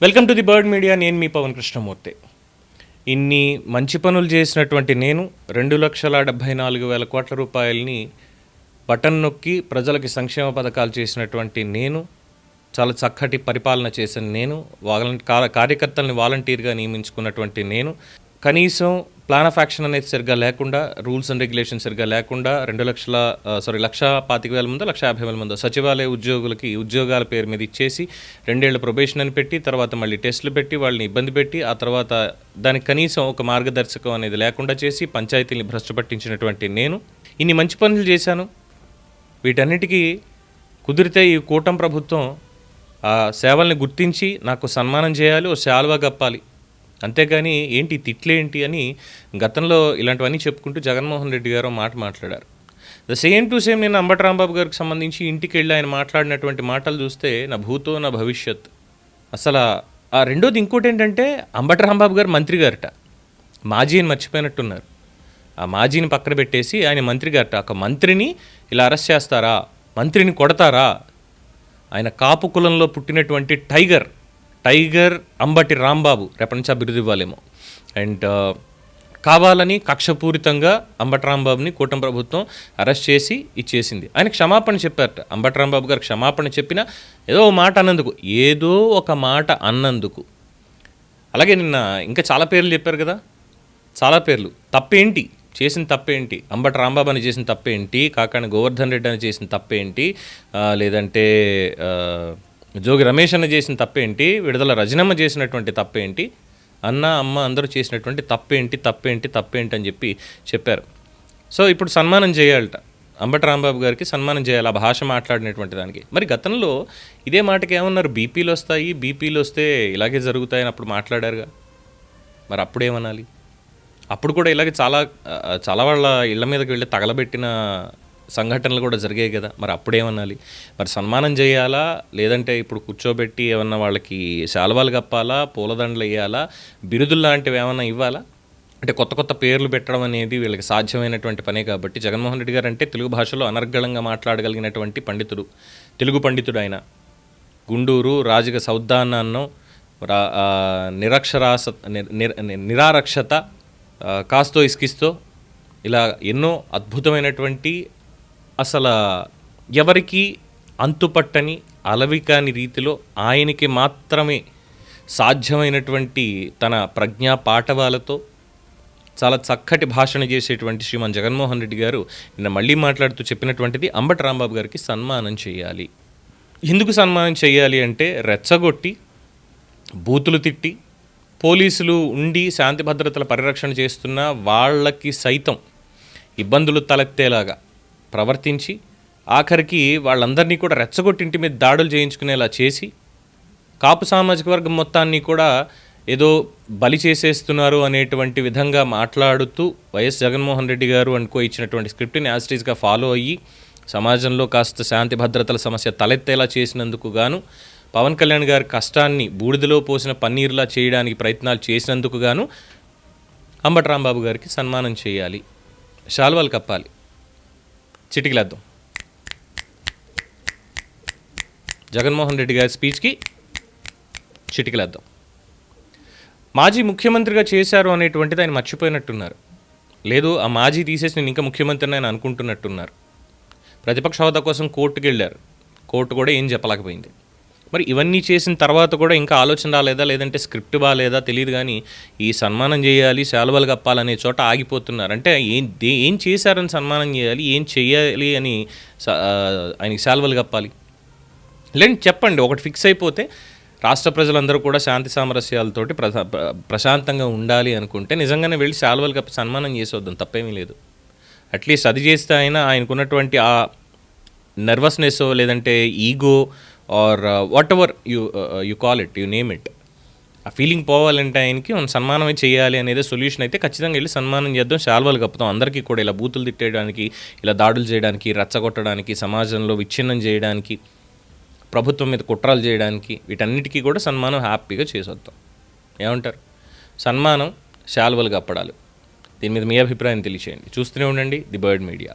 Welcome to the bird media నేను మీ పవన్ కృష్ణమూర్తి. ఇన్ని మంచి పనులు చేసినటువంటి నేను రెండు లక్షల డెబ్భై నాలుగు వేల కోట్ల రూపాయలని బటన్ నొక్కి ప్రజలకి సంక్షేమ పథకాలు చేసినటువంటి నేను చాలా చక్కటి పరిపాలన చేసిన నేను వాలంటీ కార్యకర్తల్ని వాలంటీర్గా నియమించుకున్నటువంటి నేను కనీసం ప్లాన్ ఆఫ్ యాక్షన్ అనేది సరిగ్గా లేకుండా రూల్స్ అండ్ రెగ్యులేషన్స్ సరిగ్గా లేకుండా రెండు లక్షల సారీ లక్ష పాతిక వేల మంది లక్ష యాభై వేల మంది సచివాలయ ఉద్యోగులకి ఉద్యోగాల పేరు మీద ఇచ్చేసి రెండేళ్ళ ప్రొబేషన్ అని పెట్టి తర్వాత మళ్ళీ టెస్టులు పెట్టి వాళ్ళని ఇబ్బంది పెట్టి ఆ తర్వాత దానికి కనీసం ఒక మార్గదర్శకం అనేది లేకుండా చేసి పంచాయతీని భ్రష్టు పట్టించినటువంటి నేను ఇన్ని మంచి పనులు చేశాను. వీటన్నిటికీ కుదిరితే ఈ కూటమి ప్రభుత్వం ఆ సేవల్ని గుర్తించి నాకు సన్మానం చేయాలి ఓ శాలువా కప్పాలి. అంతేగాని ఏంటి తిట్లేంటి అని గతంలో ఇలాంటివన్నీ చెప్పుకుంటూ జగన్మోహన్ రెడ్డి గారు మాట మాట్లాడారు. ద సేమ్ టు సేమ్ నేను అంబటి రాంబాబు గారికి సంబంధించి ఇంటికి వెళ్ళి ఆయన మాట్లాడినటువంటి మాటలు చూస్తే నా భూతో నా భవిష్యత్. అసలు ఆ రెండోది ఇంకోటి ఏంటంటే అంబటి రాంబాబు గారు మంత్రి గారట. మాజీని మర్చిపోయినట్టున్నారు. ఆ మాజీని పక్కన పెట్టేసి ఆయన మంత్రి గారట. ఒక మంత్రిని ఇలా అరెస్ట్ చేస్తారా? మంత్రిని కొడతారా? ఆయన కాపు కులంలో పుట్టినటువంటి టైగర్ టైగర్ అంబటి రాంబాబు రేపటి నుంచి అభివృద్ధి ఇవ్వాలేమో. అండ్ కావాలని కక్షపూరితంగా అంబటి రాంబాబుని కూటమి ప్రభుత్వం అరెస్ట్ చేసి ఇచ్చేసింది. ఆయన క్షమాపణ చెప్పారట. అంబటి రాంబాబు గారు క్షమాపణ చెప్పినా ఏదో ఒక మాట అన్నందుకు ఏదో ఒక మాట అన్నందుకు. అలాగే నిన్న ఇంకా చాలా పేర్లు చెప్పారు కదా? చాలా పేర్లు. తప్పేంటి? చేసిన తప్పేంటి? అంబటి రాంబాబు అని చేసిన తప్పేంటి? కాకాని గోవర్ధన్ రెడ్డి అని చేసిన తప్పేంటి? లేదంటే జోగి రమేష్ అన్న చేసిన తప్పేంటి? విడుదల రజనమ్మ చేసినటువంటి తప్పేంటి? అన్న అమ్మ అందరూ చేసినటువంటి తప్పేంటి తప్పేంటి తప్పేంటి అని చెప్పి చెప్పారు. సో ఇప్పుడు సన్మానం చేయాలట. అంబటి రాంబాబు గారికి సన్మానం చేయాలి ఆ భాష మాట్లాడినటువంటి దానికి. మరి గతంలో ఇదే మాటకి ఏమన్నారు? బీపీలు వస్తాయి బీపీలు వస్తే ఇలాగే జరుగుతాయని అప్పుడు మాట్లాడారుగా. మరి అప్పుడేమనాలి అప్పుడు కూడా ఇలాగే చాలా చాలా వాళ్ళ ఇళ్ళ మీదకి వెళ్ళి తగలబెట్టిన సంఘటనలు కూడా జరిగాయి కదా. మరి అప్పుడేమనాలి మరి సన్మానం చేయాలా? లేదంటే ఇప్పుడు కూర్చోబెట్టి ఏమన్నా వాళ్ళకి శాలువాలు కప్పాలా? పూలదండలు వేయాలా? బిరుదులు లాంటివి ఏమన్నా ఇవ్వాలా? అంటే కొత్త కొత్త పేర్లు పెట్టడం అనేది వీళ్ళకి సాధ్యమైనటువంటి పనే కాబట్టి జగన్మోహన్ రెడ్డి గారు అంటే తెలుగు భాషలో అనర్గళంగా మాట్లాడగలిగినటువంటి పండితుడు. తెలుగు పండితుడు ఆయన. గుండూరు రాజుగ సౌద్దానాన్నం రా నిరక్షరాస నిరారక్షత కాస్తో ఇస్కిస్తో ఇలా ఎన్నో అద్భుతమైనటువంటి అసలు ఎవరికి అంతుపట్టని అలవికాని రీతిలో ఆయనకి మాత్రమే సాధ్యమైనటువంటి తన ప్రజ్ఞా పాఠవాలతో చాలా చక్కటి భాషణ చేసేటువంటి శ్రీమాన్ జగన్మోహన్ రెడ్డి గారు నిన్న మళ్ళీ మాట్లాడుతూ చెప్పినటువంటిది అంబటి రాంబాబు గారికి సన్మానం చేయాలి. ఎందుకు సన్మానం చేయాలి అంటే రెచ్చగొట్టి బూతులు తిట్టి పోలీసులు ఉండి శాంతి భద్రతల పరిరక్షణ చేస్తున్న వాళ్ళకి సైతం ఇబ్బందులు తలెత్తేలాగా ప్రవర్తించి ఆఖరికి వాళ్ళందరినీ కూడా రెచ్చగొట్టి ఇంటి మీద దాడులు చేయించుకునేలా చేసి కాపు సామాజిక వర్గం మొత్తాన్ని కూడా ఏదో బలి చేసేస్తున్నారు అనేటువంటి విధంగా మాట్లాడుతూ వైఎస్ జగన్మోహన్ రెడ్డి గారు అనుకో ఇచ్చినటువంటి స్క్రిప్ట్ని యాజిటీస్గా ఫాలో అయ్యి సమాజంలో కాస్త శాంతి భద్రతల సమస్య తలెత్తేలా చేసినందుకు గాను పవన్ కళ్యాణ్ గారి కష్టాన్ని బూడిదలో పోసిన పన్నీర్లా చేయడానికి ప్రయత్నాలు చేసినందుకు గాను అంబటి రాంబాబు గారికి సన్మానం చేయాలి. శాల్వాలు కప్పాలి. చిటికలేద్దాం. జగన్మోహన్ రెడ్డి గారి స్పీచ్కి చిటికలేద్దాం. మాజీ ముఖ్యమంత్రిగా చేశారు అనేటువంటిది ఆయన మర్చిపోయినట్టున్నారు. లేదు ఆ మాజీ తీసేసి నేను ఇంకా ముఖ్యమంత్రిని ఆయన అనుకుంటున్నట్టున్నారు. ప్రతిపక్ష హోదా కోసం కోర్టుకు వెళ్ళారు కోర్టు కూడా ఏం చెప్పలేకపోయింది. మరి ఇవన్నీ చేసిన తర్వాత కూడా ఇంకా ఆలోచన రాలేదా? లేదంటే స్క్రిప్ట్ బాగాలేదా తెలియదు కానీ ఈ సన్మానం చేయాలి శాలువలు కప్పాలనే చోట ఆగిపోతున్నారు. అంటే ఏం దే ఏం చేశారని సన్మానం చేయాలి ఏం చేయాలి అని ఆయనకి శాలువలు కప్పాలి? లేదంటే చెప్పండి ఒకటి ఫిక్స్ అయిపోతే రాష్ట్ర ప్రజలందరూ కూడా శాంతి సామరస్యాలతోటి ప్రశా ప్రశాంతంగా ఉండాలి అనుకుంటే నిజంగానే వెళ్ళి శాలువలు కప్పి సన్మానం చేసొద్దాం తప్పేమీ లేదు. అట్లీస్ట్ అది చేస్తే ఆయన ఆయనకున్నటువంటి ఆ నర్వస్నెస్ లేదంటే ego or whatever you you call it you name it ఆ ఫీలింగ్ పోవాలంటే ఆయనకి మనం సన్మానమే చేయాలి అనేది సొల్యూషన్ అయితే ఖచ్చితంగా వెళ్ళి సన్మానం చేద్దాం శాల్వాలు కప్పుతాం. అందరికీ కూడా ఇలా బూతులు తిట్టేయడానికి ఇలా దాడులు చేయడానికి రచ్చగొట్టడానికి సమాజంలో విచ్ఛిన్నం చేయడానికి ప్రభుత్వం మీద కుట్రాలు చేయడానికి వీటన్నిటికీ కూడా సన్మానం హ్యాపీగా చేసొద్దాం. ఏమంటారు? సన్మానం శాల్వలు కప్పడాలు. దీని మీద మీ అభిప్రాయం తెలియచేయండి. చూస్తూనే ఉండండి ది బర్డ్ మీడియా.